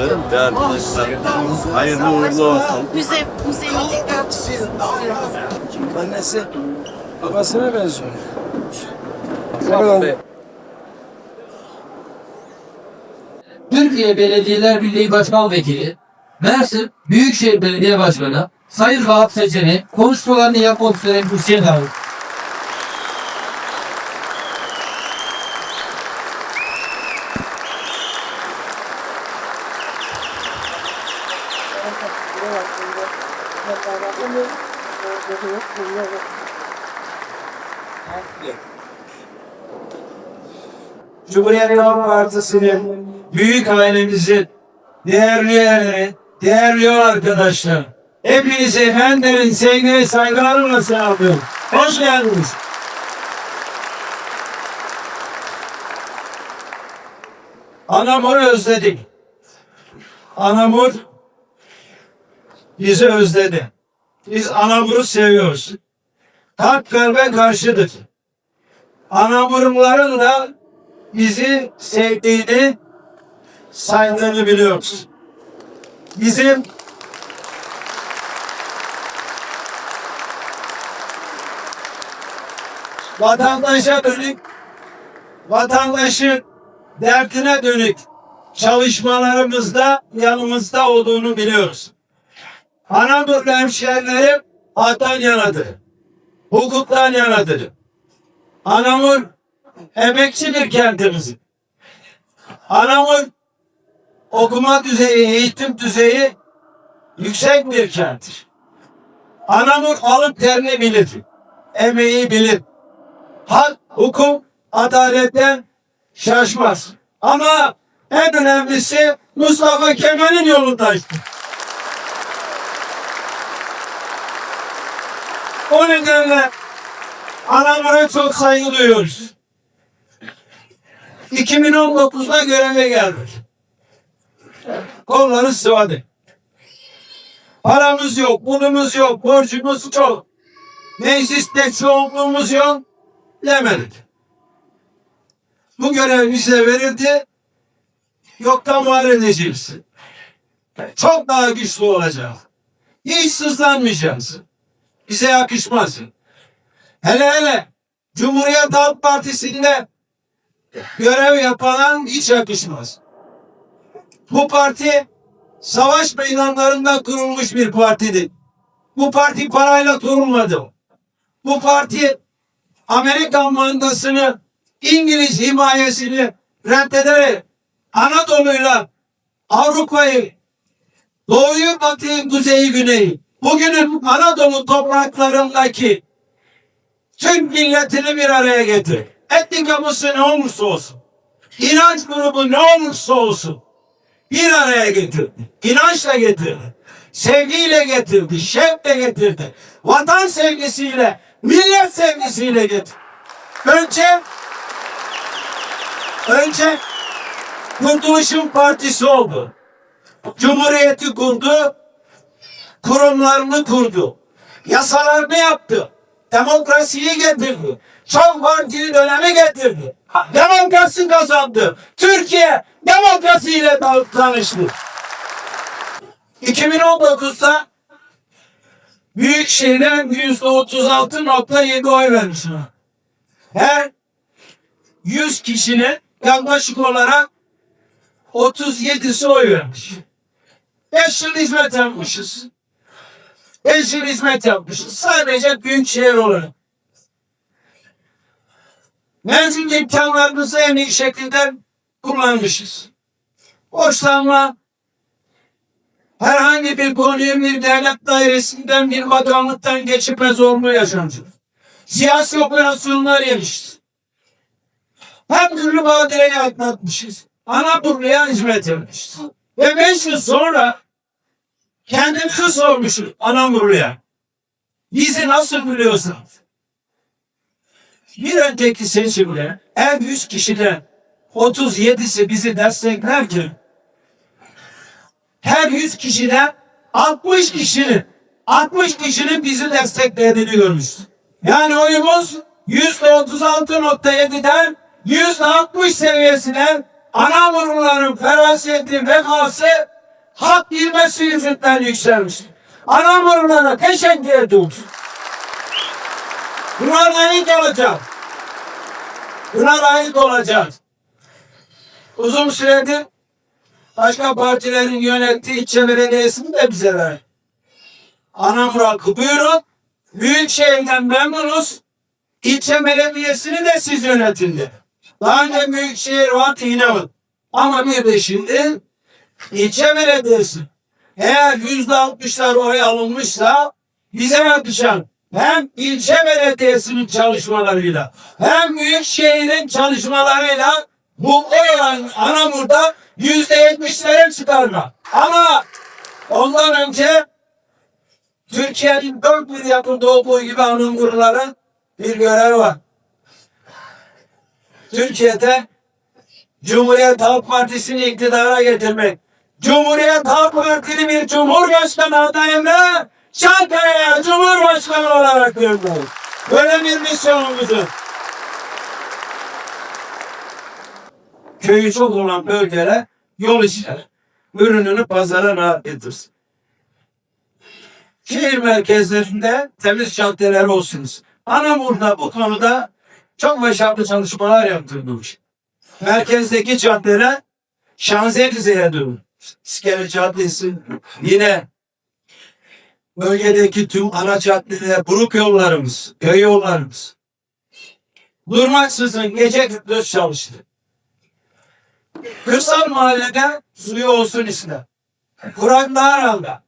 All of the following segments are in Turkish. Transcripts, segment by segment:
yaptı ve arkadaşlar hayırlı uğurlu olsun. Müze, müzeyi tekrar Annesi babasına benziyor. Türkiye Belediyeler Birliği Başkan Vekili, Mersin Büyükşehir Belediye Başkanı, Sayın Vahap Seçen'i konuşmalarını yapmak üzere kürsüye davet. Cumhuriyet Halk Partisi'nin büyük ailemizin değerli üyeleri, değerli yol arkadaşlar. Hepinizi efendilerin sevgi ve saygılarımla selamlıyorum. Hoş geldiniz. Anamur'u özledik. Anamur bizi özledi. Biz Anamur'u seviyoruz. Kalp kalbe karşıdır. Anamurların da bizi sevdiğini, saydığını biliyoruz. Bizim vatandaşa dönük, vatandaşın derdine dönük çalışmalarımızda yanımızda olduğunu biliyoruz. Anadolu hemşehrilerim haktan yanadır. Hukuktan yanadır. Anamur emekçi bir kentimiz. Anamur okuma düzeyi, eğitim düzeyi yüksek bir kenttir. Anamur alıp terini bilir. Emeği bilir. Hak, hukuk, adaletten şaşmaz. Ama en önemlisi Mustafa Kemal'in yolundaydı. O nedenle Anamur'a çok saygı duyuyoruz. 2019'da göreve geldik. Kolları sıvadı. Paramız yok, bunumuz yok, borcumuz çok. Mecliste çoğunluğumuz yok, demedik. Bu görev bize verildi, yoktan var edeceğiz. Çok daha güçlü olacak. Hiç sızlanmayacağız. Bize yakışmaz. Hele hele Cumhuriyet Halk Partisi'nde görev yapana hiç yakışmaz. Bu parti savaş meydanlarında kurulmuş bir partidir. Bu parti parayla kurulmadı. Bu parti Amerikan mandasını, İngiliz himayesini reddederek Anadolu'yla Avrupa'yı, Doğuyu, Batı'yı, Kuzeyi, Güney'i, bugünün Anadolu topraklarındaki tüm milletini bir araya getir. Etnik yapısı ne olursa olsun, inanç grubu ne olursa olsun bir araya getirdi. İnançla getirdi. Sevgiyle getirdi, şevkle getirdi. Vatan sevgisiyle, millet sevgisiyle getirdi. Önce önce Kurtuluş'un partisi oldu. Cumhuriyeti kurdu, kurumlarını kurdu. Yasalarını yaptı. Demokrasiyi getirdi. Çok partili dönemi getirdi. Demokrasi kazandı. Türkiye demokrasiyle ta- tanıştı. 2019'da Büyükşehir'den %36.7 oy vermiş. Her 100 kişinin yaklaşık olarak 37'si oy vermiş. 5 yıl hizmet yapmışız. 5 yıl hizmet yapmışız. Sadece büyük şehir olarak. Mevcut imkanlarımızı en iyi şekilde kullanmışız. Borçlanma herhangi bir konuyu bir devlet dairesinden bir bakanlıktan geçirme zorluğu yaşanmış. Siyasi operasyonlar yemişiz. Hem türlü badireyi atlatmışız. Anadolu'ya hizmet etmişiz. Ve beş yıl sonra kendimizi sormuşuz Anadolu'ya. Bizi nasıl biliyorsunuz? Bir önceki seçimde en 100 kişiden 37'si bizi desteklerken her 100 kişiden 60 kişinin 60 kişinin bizi desteklediğini görmüşüz. Yani oyumuz %36.7'den %60 seviyesine Anamurluların feraseti, vefası hak bilmesi yüzünden yükselmiş. Anamurlulara teşekkür ediyoruz. Buna layık olacağız. Buna layık olacağız. Uzun süredir başka partilerin yönettiği ilçe belediyesini de bize ver. Anamur halkı buyurun. Büyükşehir'den memnunuz. İlçe belediyesini de siz yönetin dedi. Daha önce Büyükşehir vardı İnanın. Ama bir de şimdi ilçe belediyesi. Eğer yüzde altmışlar oy alınmışsa bize düşen hem ilçe belediyesinin çalışmalarıyla hem Büyükşehir'in çalışmalarıyla bu oy oran Anamur'da yüzde yetmişlere çıkarma. Ama ondan önce Türkiye'nin dört bir yapıda olduğu gibi Anamurluların bir görev var. Türkiye'de Cumhuriyet Halk Partisi'ni iktidara getirmek. Cumhuriyet Halk Partili bir Cumhurbaşkanı adayım ve Çankaya'ya Cumhurbaşkanı olarak gönderdim. Böyle bir misyonumuzu. Köyü çok olan bölgelere yol işler. Ürününü pazara rahat. Şehir merkezlerinde temiz caddeler olsunuz. Anamur'da bu konuda çok başarılı çalışmalar yaptırmış. Merkezdeki caddeler Şanzelize'ye dönün. İskele Caddesi yine bölgedeki tüm ana caddeler, buruk yollarımız, köy yollarımız. Durmaksızın gece gündüz çalıştı. Kırsal mahallede suyu olsun ister. Kuraklar aldı.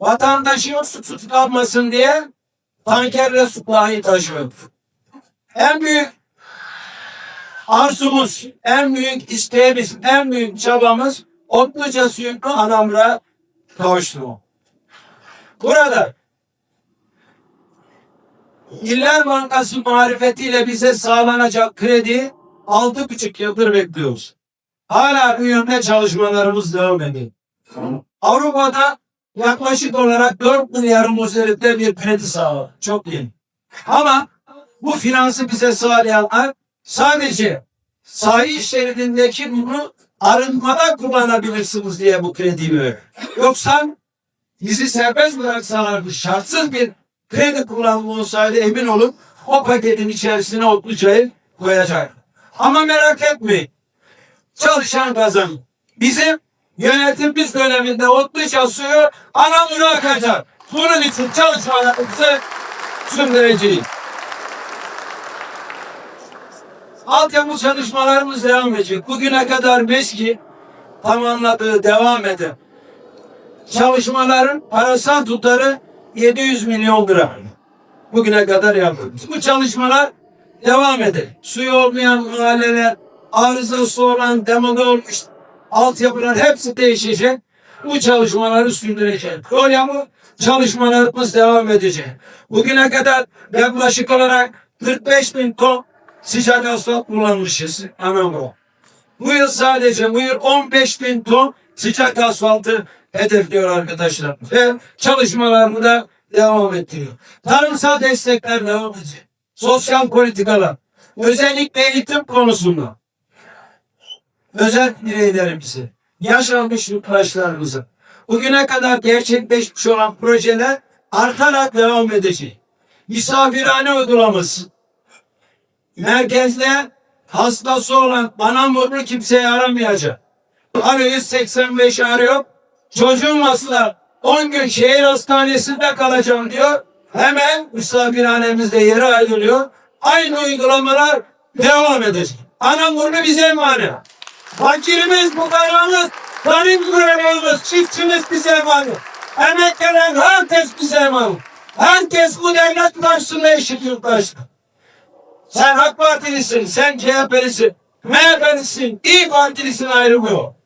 Vatandaşın su tutuklanmasın diye tankerle su dahi taşıyor. En büyük arzumuz, en büyük isteğimiz, en büyük çabamız Otluca suyunu Anamur'a kavuşturmak. Burada İller Bankası marifetiyle bize sağlanacak kredi altı buçuk yıldır bekliyoruz. Hala bu yönde çalışmalarımız devam ediyor. Avrupa'da yaklaşık olarak 4 milyarın üzerinde bir kredi sağladı. Çok iyi. Ama bu finansı bize sağlayanlar sadece sahil şeridindeki bunu arınmada kullanabilirsiniz diye bu krediyi veriyor. Yoksa bizi serbest bıraksalardı şartsız bir kredi kullanımı olsaydı emin olun o paketin içerisine Otluca'yı koyacak. Ama merak etmeyin. Çalışan kazanır. Bizim yönetimimiz döneminde Otluca suyu Anamur'a akacak. Bunun için çalışmalarımızı sürdüreceğiz. Altyapı çalışmalarımız devam edecek. Bugüne kadar MESKİ tamamladığı devam eden çalışmaların parasal tutarı 700 milyon lira. Bugüne kadar yapıyoruz. Bu çalışmalar devam eder. Suyu olmayan mahalleler, arızası olan, demode olmuş altyapılar hepsi değişecek. Bu çalışmaları sürdüreceğiz. Yol yapı çalışmalarımız devam edecek. Bugüne kadar yaklaşık olarak 45 bin ton sıcak asfalt kullanmışız Anamur'a. Bu yıl sadece bu yıl 15 bin ton sıcak asfaltı hedefliyor arkadaşlar. Ve çalışmalarını da devam ettiriyor. Tarımsal destekler devam edecek. Sosyal politikalar. Özellikle eğitim konusunda. Özel bireylerimizi, yaş almış yurttaşlarımızı bugüne kadar gerçekleşmiş olan projeler artarak devam edecek. Misafirhane uygulaması, merkezde hastası olan Anamurlu kimseyi aramayacak. Arıyor 185 arıyor. Çocuğum hasta 10 gün şehir hastanesinde kalacağım diyor. Hemen misafirhanemizde yeri ayrılıyor. Aynı uygulamalar devam edecek. Anamurlu bize emanet. Fakirimiz, fukaramız, garip grubumuz, çiftçimiz bize emanet. Emek herkes bize emanet. Herkes bu devlet karşısında eşit yurttaştır. Sen AK Partilisin, sen CHP'lisin, MHP'lisin, İyi Partilisin ayrılmıyor.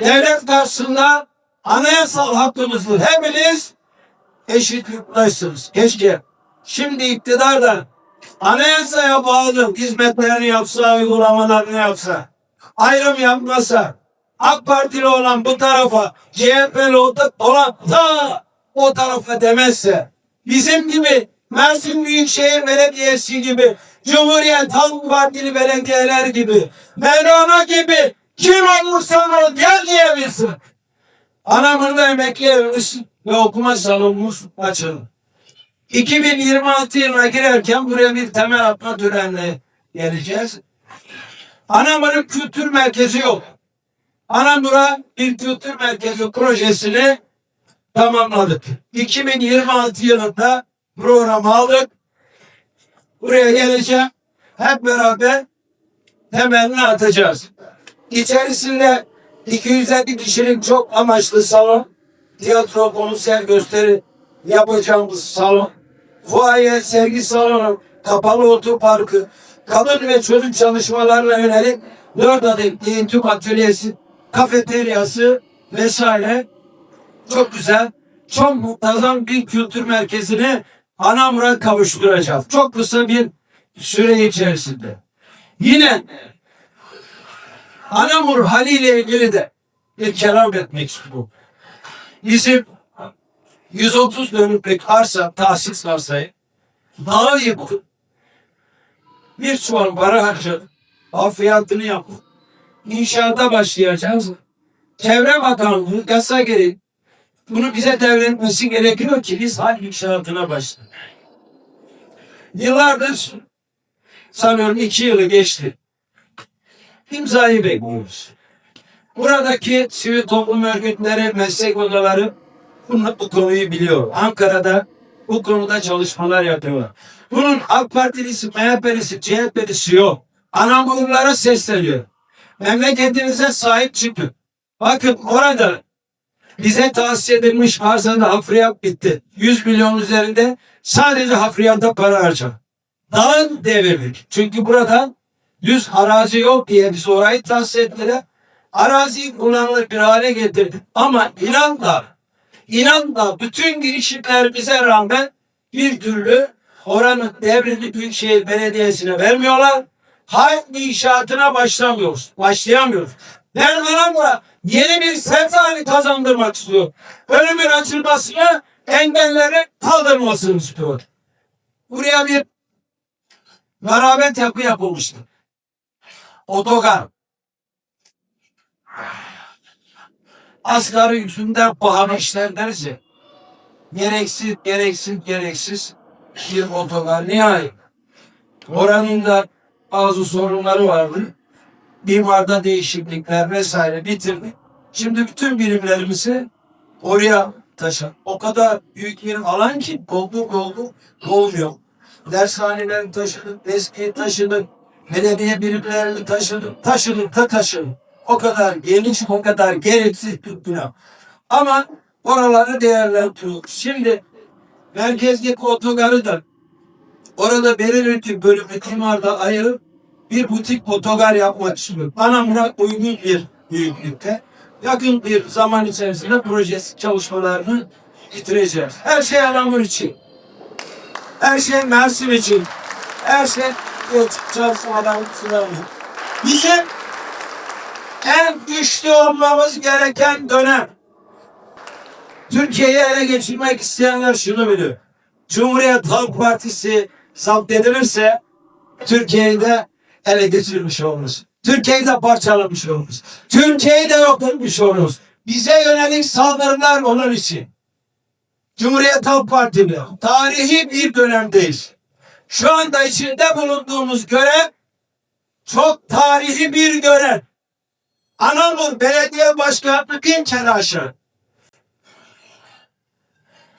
Devlet karşısında anayasal hakkımızdır. Hepiniz eşit yurttaşsınız. Keşke şimdi iktidar da anayasaya bağlı hizmetlerini yapsa, uygulamalarını yapsa, ayrım yapmasa, AK Partili olan bu tarafa, CHP'li olan da o tarafa demezse, bizim gibi Mersin Büyükşehir Belediyesi gibi Cumhuriyet Halk Partili belediyeler gibi, Menona gibi kim ol gel diyebilsin. Anamur'da emekli evimiz ve okuma salonumuz açıldı. 2026 yılına girerken buraya bir temel atma törenle geleceğiz. Anamur'un kültür merkezi yok. Anamur'a bir kültür merkezi projesini tamamladık. 2026 yılında programı aldık. Buraya geleceğim. Hep beraber temelini atacağız. İçerisinde 250 kişilik çok amaçlı salon, tiyatro, konser, gösteri yapacağımız salon, fuaye, sergi salonu, kapalı otoparkı, kadın ve çocuk çalışmalarına yönelik 4 adet eğitim atölyesi, kafeteryası vesaire çok güzel, çok muntazam bir kültür merkezini Anamur'a kavuşturacağız. Çok kısa bir süre içerisinde. Yine Anamur Hali ile ilgili de bir kelam etmek istiyorum. Bizim 130 dönümlük arsa, tahsis arsayı dağı yıkıp bir çuval para harcadık. Afiyatını yaptık. İnşaata başlayacağız. Çevre Bakanlığı yasa gereği bunu bize devretmesi gerekiyor ki biz hal inşaatına başlayalım. Yıllardır sanıyorum iki yılı geçti. İmzayı bekliyoruz. Buradaki sivil toplum örgütleri, meslek odaları bunu, bu konuyu biliyor. Ankara'da bu konuda çalışmalar yapıyorlar. Bunun AK Partilisi, MHP'lisi, CHP'lisi yok. Anamurlara sesleniyor. Memleketinize sahip çıkın. Bakın orada bize tahsis edilmiş arsada hafriyat bitti. 100 milyon üzerinde sadece hafriyata para harcar. Dağın devirdik. Çünkü buradan düz arazi yok diye biz orayı tahsis ettiler. Araziyi kullanılır bir hale getirdik. Ama inan da, inan da bütün girişimlerimize rağmen bir türlü oranın devrini Büyükşehir Belediyesi'ne vermiyorlar. Hal inşaatına başlamıyoruz. Başlayamıyoruz. Ben Anamur'a yeni bir sefani kazandırmak istiyorum. Önümün açılmasını engelleri kaldırmasını istiyor. Buraya bir garabet yapı yapılmıştı. Otogar. Asgari yüzünden pahalı işler derse gereksiz, gereksiz, gereksiz bir otogar. Nihayet oranın da bazı sorunları vardı. Mimarda değişiklikler vesaire bitirdik. Şimdi bütün birimlerimizi oraya taşın. O kadar büyük bir alan ki doldu doldu dolmuyor. Dershanelerini taşıdık, eskiyi taşıdık, belediye birimlerini taşıdık, taşıdık da taşıdık. O kadar geniş, o kadar gereksiz bir bina. Ama oraları değerlendiriyoruz. Şimdi merkezdeki otogarı da orada belirli bir bölümü imarda ayırıp bir butik otogar yapmak istiyorum. Bana buna uygun bir büyüklükte. Yakın bir zaman içerisinde projesi çalışmalarını bitireceğiz. Her şey Anamur için. Her şey Mersin için. Her şey evet, çalışmadan sınavı. Bizim en güçlü olmamız gereken dönem. Türkiye'yi ele geçirmek isteyenler şunu biliyor. Cumhuriyet Halk Partisi zapt edilirse Türkiye'yi de ele geçirmiş oluruz. Türkiye'yi de parçalamış oluruz. Türkiye'yi de yok etmiş oluruz. Bize yönelik saldırılar onun için. Cumhuriyet Halk Partili tarihi bir dönemdeyiz. Şu anda içinde bulunduğumuz görev çok tarihi bir görev. Anamur Belediye Başkanlığı bin kere aşağı.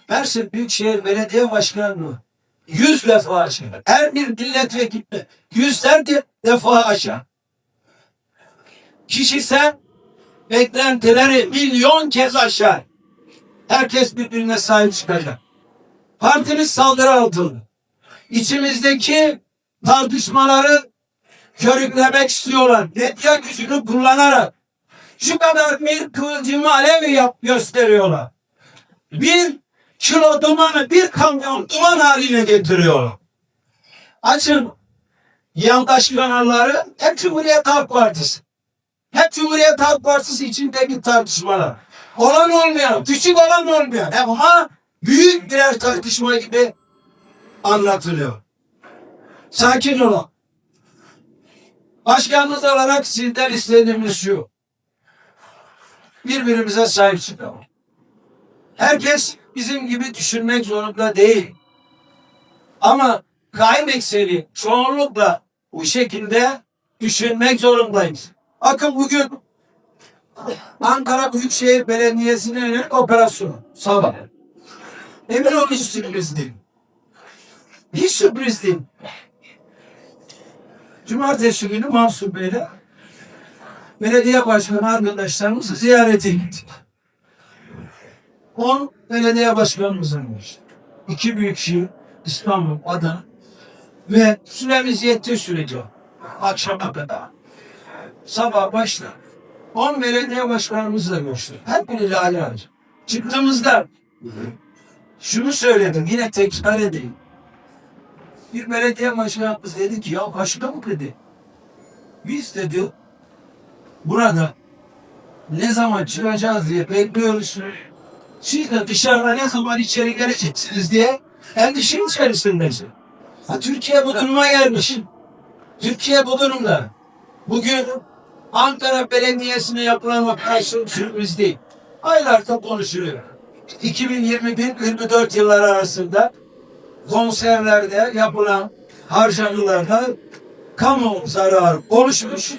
Mersin Büyükşehir Belediye Başkanlığı yüz defa aşağı. Her bir milletvekili yüzlerce defa aşağı. Kişisel beklentileri milyon kez aşağı. Herkes birbirine sahip çıkacak. Partimiz saldırı altında. İçimizdeki tartışmaları körüklemek istiyorlar. Medya gücünü kullanarak şu kadar bir kıvılcımı alev yap gösteriyorlar. Bir kilo dumanı bir kamyon duman haline getiriyorlar. Açın yandaş kanalları hep Cumhuriyet Halk Partisi. Hep Cumhuriyet Halk Partisi içindeki tartışmalar. Olan olmayan, küçük olan olmayan ama büyük birer tartışma gibi anlatılıyor. Sakin olun. Başkanımız olarak sizden istediğimiz şu. Birbirimize sahip çıkalım. Herkes bizim gibi düşünmek zorunda değil. Ama kaim çoğunlukla bu şekilde düşünmek zorundayız. Bakın bugün Ankara Büyükşehir Belediyesi'nin operasyonu sabah. Emin olun sürpriz değil. Hiç sürpriz değil. Cumartesi günü Mansur Bey'le belediye başkanı arkadaşlarımızı ziyarete gittik. 10 belediye başkanımızın var. İki büyük şehir İstanbul, Adana ve süremiz yettiği sürece akşama kadar sabah başla 10 belediye başkanımızla görüştük. Biriyle ayrı ayrı. Çıktığımızda şunu söyledim yine tekrar edeyim. Bir belediye başkanımız dedi ki ya başkanım dedi. Biz dedi burada ne zaman çıkacağız diye bekliyoruz. Siz de dışarıda ne zaman içeri geleceksiniz diye endişe içerisindesiniz. Ha, Türkiye bu duruma gelmiş. Türkiye bu durumda. Bugün Ankara Belediyesi'ne yapılan operasyon sürpriz değil. Aylardır konuşuluyor. 2021-24 yılları arasında konserlerde yapılan harcamalarda kamu zararı oluşmuş.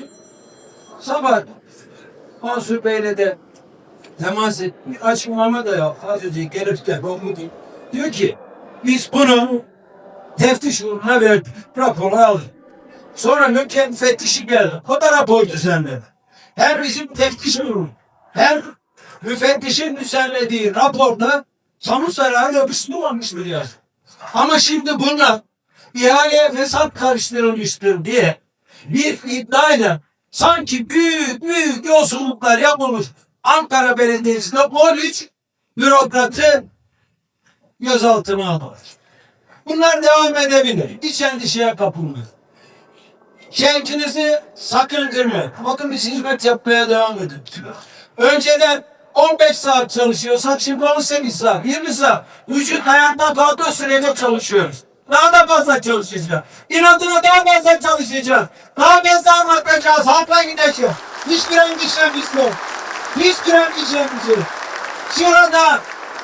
Sabah Mansur Bey'le de temas et. Açıklama da yap. Az önce gelip de bugün diyor ki biz bunu teftiş kuruluna verdik. Raporu aldık. Sonra mülkiye müfettişi geldi. O da rapor düzenledi. Hem bizim teftiş kurulu hem müfettişin düzenlediği raporda kamu zararı yapıştırmamıştır yazıyor. Ama şimdi bunlar ihaleye fesat karıştırılmıştır diye bir iddiayla sanki büyük büyük yolsuzluklar yapılmış Ankara Belediyesi'nde 13 bürokratı gözaltına aldılar. Bunlar devam edebilir. Hiç endişeye kapılmayın. Şevkinizi sakın kırmayın. Bakın biz hizmet yapmaya devam edin. Önceden 15 saat çalışıyorsak şimdi 18 saat, 20 saat. Vücut hayatta kaldığı sürece çalışıyoruz. Daha da fazla çalışacağız. İnadına daha fazla çalışacağız. Daha fazla anlatacağız. Halka gideceğiz. Hiçbir endişemiz yok. Hiçbir endişemiz yok. Şurada,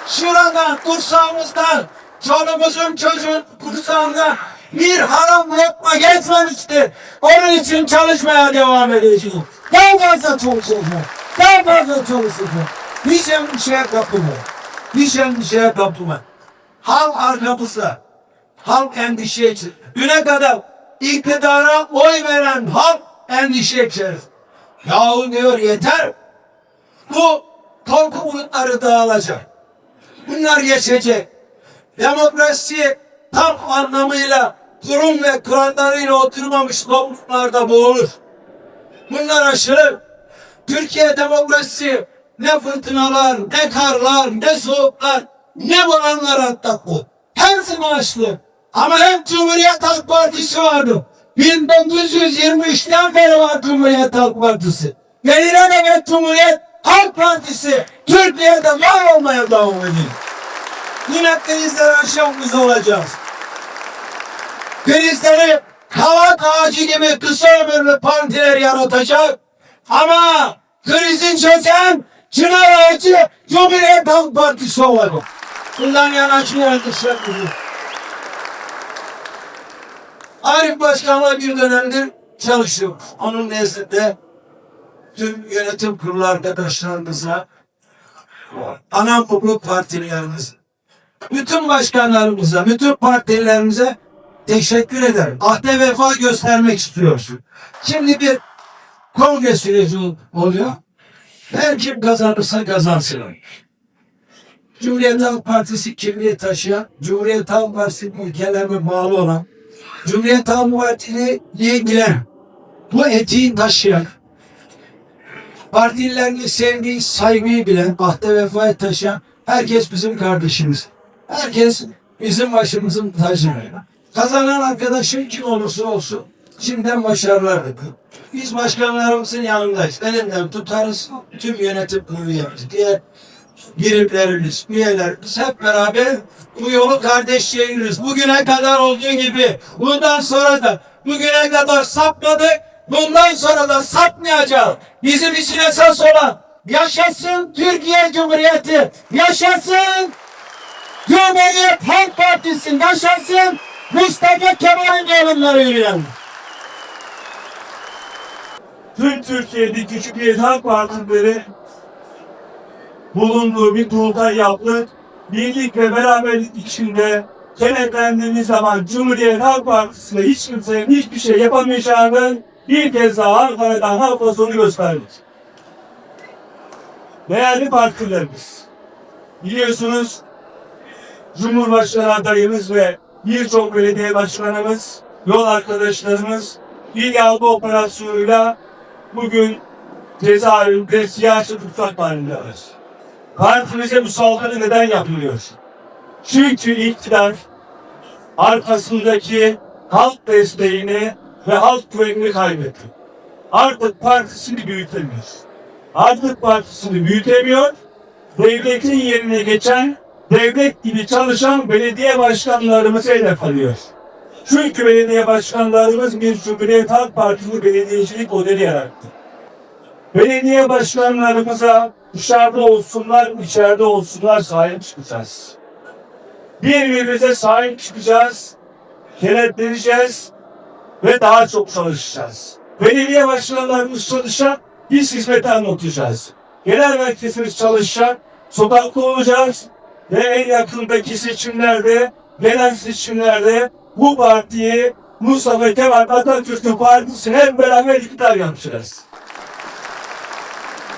şurada kursağımızdan, çoluğumuzun çocuğun kursağında bir haram lokma geçmemişti. Onun için çalışmaya devam edeceğiz. Daha fazla çalışacağız. Daha fazla çalışacağız. Hiç endişeye kapılma. Hiç endişeye kapılma. Halk arkamızda. Halk endişe için. Düne kadar iktidara oy veren halk endişe içerir. Yahu diyor yeter. Bu korku bulutları dağılacak. Bunlar geçecek. Demokrasi tam anlamıyla kurum ve kurallarıyla oturmamış toplumlarda boğulur. Bunlar aşılır. Türkiye demokrasisi ne fırtınalar, ne karlar, ne soğuklar, ne bulanlar atlattı. Hepsini aştı. Ama hep Cumhuriyet Halk Partisi vardı. 1923'ten beri var Cumhuriyet Halk Partisi. Ve İlelebet Cumhuriyet Halk Partisi Türkiye'de var olmaya devam ediyor. Yine krizler aşağımız olacağız. Krizleri kavak ağacı gibi kısa ömürlü partiler yaratacak. Ama krizin çözen çınar ağacı Cumhuriyet Halk Partisi olacak. Bundan yanaşmayan dışarı Arif Başkan'la bir dönemdir çalışıyoruz. Onun nezdinde tüm yönetim kurulu arkadaşlarımıza, ana baba partilerimiz, bütün başkanlarımıza, bütün partilerimize teşekkür ederim. Ahde vefa göstermek istiyoruz. Şimdi bir kongre süreci oluyor. Her kim kazanırsa kazansın. Cumhuriyet Halk Partisi kimliği taşıyan, Cumhuriyet Halk Partisi ülkelerine bağlı olan, Cumhuriyet Halk Partisi'ni ilgilen, bu etiği taşıyan, partilerini sevgiyi, saygıyı bilen, ahde vefayı taşıyan herkes bizim kardeşimiz. Herkes bizim başımızın tacı. Kazanan arkadaşım kim olursa olsun şimdiden başarılar diliyorum. Biz başkanlarımızın yanındayız. Elinden tutarız tüm yönetim yaptık. Diğer birimlerimiz, üyelerimiz hep beraber bu yolu kardeşçe yürürüz. Bugüne kadar olduğu gibi bundan sonra da bugüne kadar sapmadık, bundan sonra da sapmayacağız. Bizim için esas olan yaşasın Türkiye Cumhuriyeti, yaşasın Cumhuriyet Halk Partisi, yaşasın Mustafa Kemal'in yürüyen. Tüm Türkiye'deki Cumhuriyet Halk Partileri bulunduğu bir kurultay yaptık. Birlik ve beraberlik içinde kenetlendiğimiz zaman Cumhuriyet Halk Partisi'ne hiç kimsenin hiçbir şey yapamayacağını bir kez daha Ankara'dan hafta sonu gösterdik. Değerli partilerimiz, biliyorsunuz Cumhurbaşkanı adayımız ve birçok belediye başkanımız, yol arkadaşlarımız ilk algı operasyonuyla bugün cezaevinde siyasi tutsak halindeler. Partimize bu saldırı neden yapılıyor? Çünkü iktidar arkasındaki halk desteğini ve halk güvenini kaybetti. Artık partisini büyütemiyor. Artık partisini büyütemiyor. Devletin yerine geçen, devlet gibi çalışan belediye başkanlarımızı hedef alıyor. Çünkü belediye başkanlarımız bir Cumhuriyet Halk Partili belediyecilik modeli yarattı. Belediye başkanlarımıza dışarıda olsunlar, içeride olsunlar sahip çıkacağız. Birbirimize sahip çıkacağız, kenetleneceğiz ve daha çok çalışacağız. Belediye başkanlarımız çalışacak, biz hizmeti anlatacağız. Genel merkezimiz çalışacak, sokakta olacağız ve en yakındaki seçimlerde, genel seçimlerde bu partiyi Mustafa Kemal Atatürk'ün partisini hep beraber iktidar yapacağız.